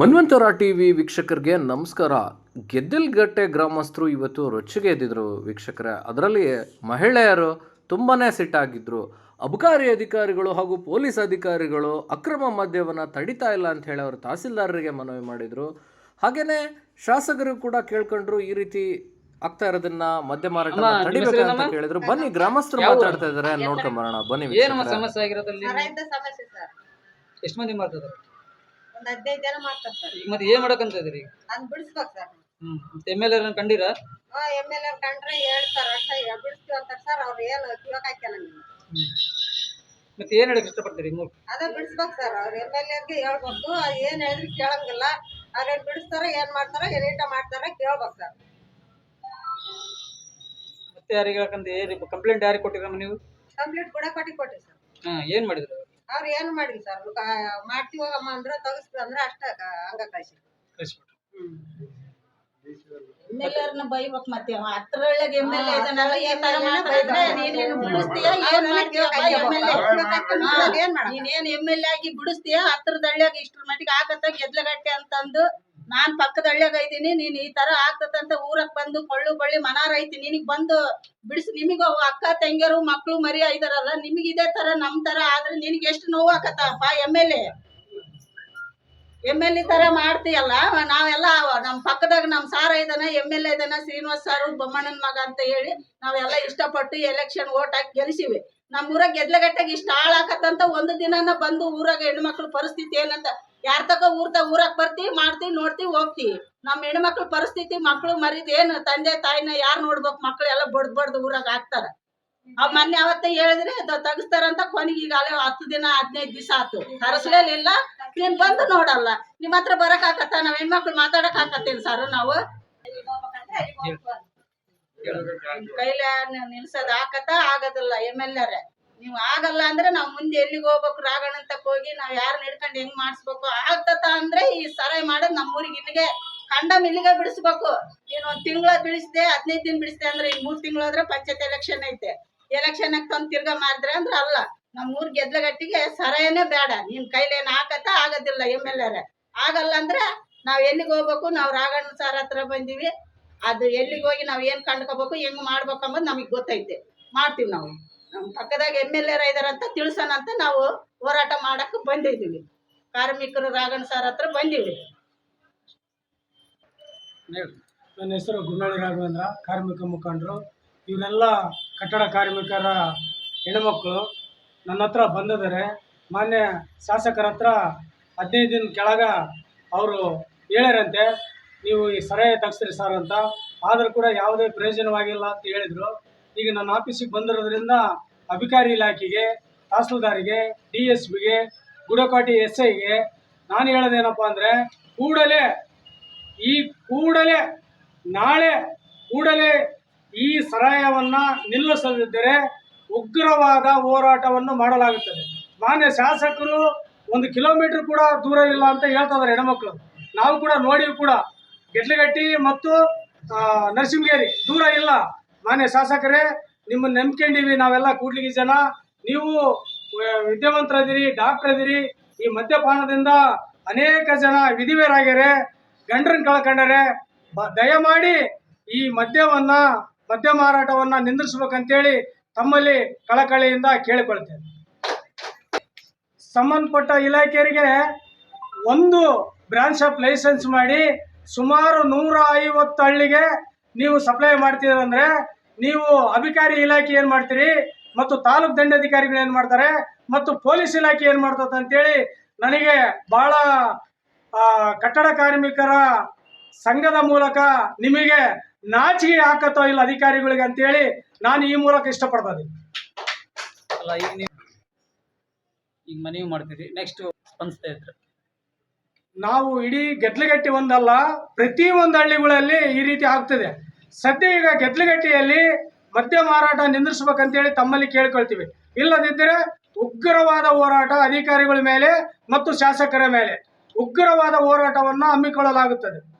ಮನ್ವಂತರ TV ವೀಕ್ಷಕರಿಗೆ ನಮಸ್ಕಾರ. ಗೆದ್ದಲ್ಗಟ್ಟೆ ಗ್ರಾಮಸ್ಥರು ಇವತ್ತು ರೊಚ್ಚಿಗೆ ಎದ್ದಿದ್ರು ವೀಕ್ಷಕರೇ. ಅದರಲ್ಲಿ ಮಹಿಳೆಯರು ತುಂಬಾನೇ ಸಿಟ್ಟಾಗಿದ್ದರು ಅಬಕಾರಿ ಅಧಿಕಾರಿಗಳು ಹಾಗೂ ಪೊಲೀಸ್ ಅಧಿಕಾರಿಗಳು ಅಕ್ರಮ ಮದ್ಯವನ್ನು ತಡಿತಾ ಇಲ್ಲ ಅಂತ ಹೇಳಿ ಅವರು ತಹಸೀಲ್ದಾರರಿಗೆ ಮನವಿ ಮಾಡಿದ್ರು. ಹಾಗೆಯೇ ಶಾಸಕರು ಕೂಡ ಕೇಳ್ಕೊಂಡ್ರು ಈ ರೀತಿ ಆಗ್ತಾ ಇರೋದನ್ನ ಮದ್ಯ ಮಾರಾಟ ತಡಿಬೇಕು ಅಂತ ಕೇಳಿದ್ರು. ಬನ್ನಿ ಗ್ರಾಮಸ್ಥರು? ಮಾತಾಡ್ತಾ ಇದಾರೆ ನೋಡ್ಕೊಂಬರೋಣ. ಬನ್ನಿ ಏನಮ್ಮ ಸಮಸ್ಯೆ ಆಗಿರೋದಲ್ಲಿ ಸರಯಿಂದ ಸಮಸ್ಯೆ ಸರ್? ಎಷ್ಟು ಮಂದಿ ಒಂದ್ ಹದಿನೈದು ಜನ ಮಾಡ್ತಾರೆ ಸರ್. ಮತ್ತೆ ಏನ್ ಮಾಡಕಂತ ಇದೀರಿ ಅದ್ ಬಿಡಿಸ್ಬೇಕು ಸರ್. ಹ್ಮ್ ಎಂ ಎಲ್ ಎರ್ ಕಂಡೀರಾ? ಎಂ ಎಲ್ ಎರ್ ಕಂಡ್ರೆ ಹೇಳ್ತಾರ ಅಷ್ಟೇ ಬಿಡಿಸ್ತೀವಿ ಅಂತಾರ ಸರ್ ಅವ್ರು ಏನು ಕಿವಾಗ ಹಾಕ್ಯಲ್ಲ ಮತ್ತೆ ಏನ್ ಹೇಳಕ್ ಇಷ್ಟಪಡ್ತೀರಿ ಮೂರ್? ಅದ ಬಿಡಿಸ್ಬೇಕು ಸರ್ ಅವ್ರು ಎಂ ಎಲ್ ಎರ್ಗೆ ಹೇಳ್ಬೇಕು ಅದ್ ಏನ್ ಹೇಳಿದ್ರು ಕೇಳಂಗಿಲ್ಲ. ಅವ್ರೇನ್ ಬಿಡಿಸ್ತಾರ ಏನ್ ಮಾಡ್ತಾರ ಏನೇಟ ಮಾಡ್ತಾರ ಕೇಳ್ಬೇಕು ಸರ್. ಮತ್ತೆ ಯಾರಿಗೆ ಹೇಳಕಂತ ಏನ್ ಕಂಪ್ಲೇಂಟ್ ಯಾರಿಗೆ ಕೊಟ್ಟಿರಮ್ಮ ನೀವು? ಕಂಪ್ಲೇಂಟ್ ಕೂಡ ಕೊಟ್ಟಿ ಕೊಟ್ಟಿ ಸರ್. ಹಾ ಏನ್ ಮಾಡಿದ್ರು? ಅವ್ರು ಏನು ಮಾಡಿಲ್ಲ ಸರ್ ಮಾಡ್ತೀವಮ್ಮ ಹೋಗಮ್ಮ ಅಂದ್ರೆ ತಗಸ್ತೀವಿ ಅಂದ್ರೆ ಅಷ್ಟೇ ಹಂಗ ಕಳ್ಸಿ ಕಳಿಸ್ಬಿಟ್ರು. ಎಮ್ಮೆಲ್ಲರ್ನ ಬೈಬೇಕು ಮತ್ತೆ ಅವ. ಹತ್ರೊಳಗೆ ಎಂ ಎಲ್ ಎ ಇದನ್ನೆಲ್ಲ ಈ ತರ ಮಾತಾಡಿದ್ರೆ ನೀನೇನು ಬಿಡಿಸ್ತೀಯ ಏನ್ ಎಂ ಎಲ್ ಎ ನೀನೇನ್ ಎಂ ಎಲ್ ಎ ಆಗಿ ಬಿಡಿಸ್ತೀಯ? ಹತ್ರದ ಹಳ್ಳಿಯಾಗ ಇಷ್ಟ್ರ ಮಟ್ಟಿಗೆ ಆಗತ್ತ ಗೆದ್ಲಗಟ್ಟೆ ಅಂತಂದು ನಾನ್ ಪಕ್ಕದ ಹಳ್ಳಿಯಾಗ ಇದ್ದೀನಿ, ನೀನ್ ಈ ತರ ಆಗ್ತದಂತ ಊರಕ್ ಬಂದು ಕೊಳ್ಳು ಬಳ್ಳಿ ಮನಾರ ಐತಿ ನಿನಗ್ ಬಂದು ಬಿಡಿಸಿ, ನಿಮಗ ಅಕ್ಕ, ತಂಗಿಯರು, ಮಕ್ಳು ಮರಿ ಐದಾರಲ್ಲ ನಿಮಗ್ ಇದೇ ತರ, ನಮ್ ತರ ಆದ್ರೆ ನಿನಗೆ ಎಷ್ಟು ನೋವು ಆಕತ್ತಪ್ಪ M L A M L A ತರ ಮಾಡ್ತೀಯಲ್ಲ, ನಾವೆಲ್ಲ ನಮ್ ಪಕ್ಕದಾಗ ನಮ್ ಸಾರ ಇದಾನ ಎಂ ಎಲ್ ಎ ಇದಾನ, ಶ್ರೀನಿವಾಸ್ ಸಾರು, ಬೊಮ್ಮಣ್ಣನ ಮಗ ಅಂತ ಹೇಳಿ ನಾವೆಲ್ಲ ಇಷ್ಟಪಟ್ಟು ಎಲೆಕ್ಷನ್ ಓಟ್ ಹಾಕಿ ಗೆಲ್ಸಿವಿ. ನಮ್ ಊರಾಗ ಗೆದ್ಲಗಟ್ಟಾಗ ಇಷ್ಟ ಹಾಳಾಕತ್ತಂತ ಒಂದು ದಿನನ ಬಂದು ಊರಾಗ ಹೆಣ್ಮಕ್ಳ ಪರಿಸ್ಥಿತಿ ಏನಂತ ಯಾರ್ ತಕ ಊರ್ತ ಊರಾಗ ಬರ್ತೀವಿ ಮಾಡ್ತೀವಿ ನೋಡ್ತೀವಿ ಹೋಗ್ತೀವಿ ನಮ್ ಹೆಣ್ಮಕ್ಳ ಪರಿಸ್ಥಿತಿ ಮಕ್ಳು ಮರಿದ್ ಏನು ತಂದೆ ತಾಯಿನ ಯಾರು ನೋಡ್ಬೇಕು ಮಕ್ಳು ಎಲ್ಲ ಬಡ್ದ್ ಬಡ್ದು ಊರಾಗ ಹಾಕ್ತಾರ. ಅವ್ ಮೊನ್ನೆ ಅವತ್ತೇ ಹೇಳಿದ್ರೆ ತಗಸ್ತಾರಂತ ಕೊನೆಗೆ ಈಗ ಅಲ್ಲೇ ಹತ್ತು ದಿನ ಹದಿನೈದು ದಿವಸ ಆತು. ತರಿಸ್ಲೇಲಿಲ್ಲ ನೀನ್ ಬಂದು ನೋಡಲ್ಲ. ನಿಮ್ ಹತ್ರ ಬರಕ್ ಹಾಕತ್ತ ನಾವ್ ಹೆಣ್ಮಕ್ಳು ಮಾತಾಡಕ್ ಹಾಕತ್ತೇನ್ ಸರ್ ನಾವು? ಕೈಲ ನಿಲ್ಸದ ಹಾಕತ್ತ ಆಗದಿಲ್ಲ ಎಂ ಎಲ್ ಆರ್ ನೀವು ಆಗಲ್ಲ ಅಂದ್ರೆ ನಾವು ಮುಂದೆ ಎಲ್ಲಿಗೆ ಹೋಗ್ಬೇಕು? ರಾಗಣ ಅಂತ ಹೋಗಿ ನಾವ್ ಯಾರನ್ನ ಹಿಡ್ಕೊಂಡು ಹೆಂಗ್ ಮಾಡಿಸ್ಬೇಕು? ಆಗ್ತತ ಅಂದ್ರೆ ಈ ಸರಾಯ್ ಮಾಡೋದ್ ನಮ್ಮೂರಿಗೆ ಇಲ್ಲಿಗೆ ಕಂಡಮ್ ಇಲ್ಲಿಗೆ ಬಿಡಿಸ್ಬೇಕು. ನೀನ್ ಒಂದ್ ತಿಂಗಳ ಬಿಡಿಸ್ದೆ ಹದಿನೈದು ದಿನ ಬಿಡಿಸ್ದೆ ಅಂದ್ರೆ ಈ ಮೂರ್ ತಿಂಗಳು ಹೋದ್ರೆ ಪಂಚಾಯತ್ ಎಲೆಕ್ಷನ್ ಐತೆ. ಎಲೆಕ್ಷನ್ ತಂದ್ ತಿರ್ಗಾ ಮಾಡಿದ್ರೆ ಅಂದ್ರೆ ಅಲ್ಲ ನಮ್ಮ ಊರ್ ಗೆದ್ಲಗಟ್ಟಿಗೆ ಸರಾಯನೇ ಬೇಡ. ನಿನ್ ಕೈಲೇನ್ ಹಾಕತ್ತ ಆಗೋದಿಲ್ಲ ಎಂ ಎಲ್ ಆರ್ ಆಗಲ್ಲ ಅಂದ್ರೆ ನಾವ್ ಎಲ್ಲಿಗೆ ಹೋಗ್ಬೇಕು? ನಾವ್ ರಾಘಣ್ಣ ಸರ್ ಹತ್ರ ಬಂದಿವಿ. ಅದು ಎಲ್ಲಿಗೆ ಹೋಗಿ ನಾವ್ ಏನ್ ಕಂಡ್ಕೋಬೇಕು, ಹೆಂಗ್ ಮಾಡ್ಬೇಕು ಅನ್ನೋದು ನಮಗ್ ಗೊತ್ತೈತೆ. ಮಾಡ್ತೀವಿ ನಾವು. ನಮ್ ಪಕ್ಕದಾಗ ಎಂ ಎಲ್ ಎರ್ ಇದಾರಂತ ತಿಳ್ಸೋಣ ಅಂತ ನಾವು ಹೋರಾಟ ಮಾಡಕ್ ಬಂದಿದ್ದೀವಿ. ಕಾರ್ಮಿಕರು ರಾಘಣ್ಣ ಸರ್ ಹತ್ರ ಬಂದಿವಿ. ನನ್ನ ಹೆಸರು ಗುಂಡಳ್ಳಿ ರಾಘವೇಂದ್ರ, ಕಾರ್ಮಿಕ ಮುಖಂಡರು. ಇವರೆಲ್ಲ ಕಟ್ಟಡ ಕಾರ್ಮಿಕರ ಹೆಣ್ಮಕ್ಳು ನನ್ನ ಹತ್ರ ಬಂದಿದ್ದಾರೆ. ಮಾನ್ಯ ಶಾಸಕರ ಹತ್ರ ಹದಿನೈದು ದಿನ ಕೆಳಗ ಅವರು ಹೇಳ್ಯಾರಂತೆ ನೀವು ಈ ಸರಾಯ ತಗ್ಸ್ರಿ ಸರ್ ಅಂತ. ಆದರೂ ಕೂಡ ಯಾವುದೇ ಪ್ರಯೋಜನವಾಗಿಲ್ಲ ಅಂತ ಹೇಳಿದರು. ಈಗ ನನ್ನ ಆಫೀಸಿಗೆ ಬಂದಿರೋದ್ರಿಂದ ಅಧಿಕಾರಿ ಇಲಾಖೆಗೆ, ತಹಸೀಲ್ದಾರಿಗೆ, ಡಿ ಎಸ್ ಬಿಗೆ ಗುಡಕೋಟಿ ಎಸ್ ಐಗೆ ನಾನು ಹೇಳೋದೇನಪ್ಪ ಅಂದರೆ ಕೂಡಲೇ ಈ ಕೂಡಲೇ, ನಾಳೆ ಕೂಡಲೇ ಈ ಸರಾಯವನ್ನು ನಿಲ್ಲಿಸದಿದ್ದರೆ ಉಗ್ರವಾದ ಹೋರಾಟವನ್ನು ಮಾಡಲಾಗುತ್ತದೆ. ಮಾನ್ಯ ಶಾಸಕರು ಒಂದು ಕಿಲೋಮೀಟರ್ ಕೂಡ ದೂರ ಇಲ್ಲ ಅಂತ ಹೇಳ್ತಾ ಇದ್ದಾರೆ ಹೆಣ್ಮಕ್ಳು. ನಾವು ಕೂಡ ನೋಡಿ ಕೂಡ ಗೆಟ್ಲಗಟ್ಟಿ ಮತ್ತು ನರಸಿಂಹಗೇರಿ ದೂರ ಇಲ್ಲ. ಮಾನ್ಯ ಶಾಸಕರೇ ನಿಮ್ಮನ್ನು ನಂಬ್ಕೊಂಡಿವಿ ನಾವೆಲ್ಲ ಕೂಡ್ಲಿಗಿ ಜನ, ನೀವು ವಿದ್ಯಾವಂತರ ವಿದ್ಯಾವಂತರದಿರಿ ಡಾಕ್ಟರ್ ಇದೀರಿ ಈ ಮದ್ಯಪಾನದಿಂದ ಅನೇಕ ಜನ ವಿಧಿವೇರಾಗ್ಯಾರೆ ಗಂಡ್ರನ್ ಕಳ್ಕೊಂಡಾರೆ ದಯಮಾಡಿ ಈ ಮದ್ಯವನ್ನ, ಮದ್ಯ ಮಾರಾಟವನ್ನ ನಿಂದ್ರಿಸ್ಬೇಕಂತೇಳಿ ತಮ್ಮಲ್ಲಿ ಕಳಕಳಿಯಿಂದ ಕೇಳಿಕೊಳ್ತೇನೆ. ಸಂಬಂಧಪಟ್ಟ ಇಲಾಖೆಯರಿಗೆ ಒಂದು ಬ್ರಾಂಚ್ ಆಫ್ ಲೈಸೆನ್ಸ್ ಮಾಡಿ ಸುಮಾರು ನೂರ ಐವತ್ತು ಹಳ್ಳಿಗೆ ನೀವು ಸಪ್ಲೈ ಮಾಡ್ತೀರಂದ್ರೆ ನೀವು ಅಧಿಕಾರಿ ಇಲಾಖೆ ಏನು ಮಾಡ್ತೀರಿ? ಮತ್ತು ತಾಲೂಕು ದಂಡಾಧಿಕಾರಿಗಳು ಏನು ಮಾಡ್ತಾರೆ? ಮತ್ತು ಪೊಲೀಸ್ ಇಲಾಖೆ ಏನು ಮಾಡ್ತದೆ ಅಂತೇಳಿ ನನಗೆ ಭಾಳ ಆ, ಕಟ್ಟಡ ಕಾರ್ಮಿಕರ ಸಂಘದ ಮೂಲಕ ನಿಮಗೆ ನಾಚಿಗೆ ಹಾಕತ್ತೋ ಇಲ್ಲ ಅಧಿಕಾರಿಗಳಿಗೆ ಅಂತೇಳಿ ನಾನು ಈ ಮೂಲಕ ಇಷ್ಟಪಡ್ತಾ ಇದ್ದೀನಿ. ಅಲ್ಲ ಈಗ ನೀವು ಈಗ ಮನವಿ ಮಾಡ್ತೀರಿ. ನೆಕ್ಸ್ಟ್ ಸ್ಪಂದಿಸ್ತಾ ಇದ್ರೆ. ನಾವು ಇಡೀ ಗೆದ್ಲಗಟ್ಟಿ ಒಂದಲ್ಲ ಪ್ರತಿ ಒಂದು ಹಳ್ಳಿಗಳಲ್ಲಿ ಈ ರೀತಿ ಆಗ್ತದೆ. ಸದ್ಯ ಈಗ ಗೆದ್ಲಗಟ್ಟಿಯಲ್ಲಿ ಮದ್ಯ ಮಾರಾಟ ನಿಂದಿರ್ಸ್ಬೇಕಂತೇಳಿ ತಮ್ಮಲ್ಲಿ ಕೇಳ್ಕೊಳ್ತೀವಿ. ಇಲ್ಲದಿದ್ದರೆ ಉಗ್ರವಾದ ಹೋರಾಟ ಅಧಿಕಾರಿಗಳ ಮೇಲೆ ಮತ್ತು ಶಾಸಕರ ಮೇಲೆ. ಉಗ್ರವಾದ ಹೋರಾಟವನ್ನು ಹಮ್ಮಿಕೊಳ್ಳಲಾಗುತ್ತದೆ.